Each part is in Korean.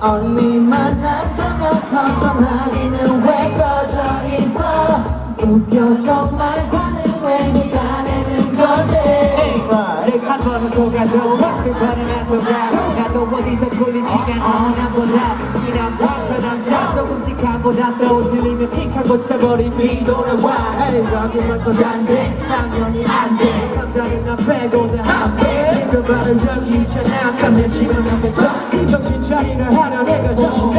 언니 만난다면서 전화기는 왜 꺼져 있어? 웃겨 정말 반응 왜 네가 내는 건데? 한 속아줘. 그 속아. 나도 어디서 굴리지가 않아 나보다 이 남자 저 남자 조금씩 간보다 또 들리면 픽한 고쳐버린 뒤돌아와. 에이 여기만 더 안돼 당연히 안돼. 남자는 나 빼고 다안돼. 그 말은 여기 있잖아. 참내 지금 앞에서 정신 차리려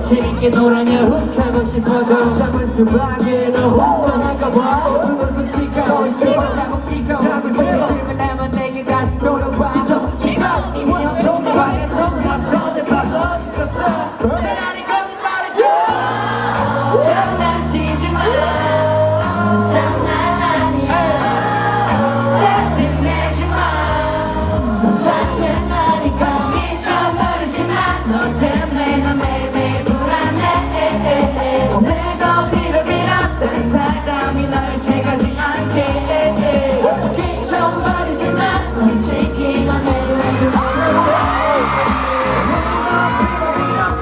재밌게 놀아며 훅 하고 싶어도 참을 수밖에 너 혼자할까봐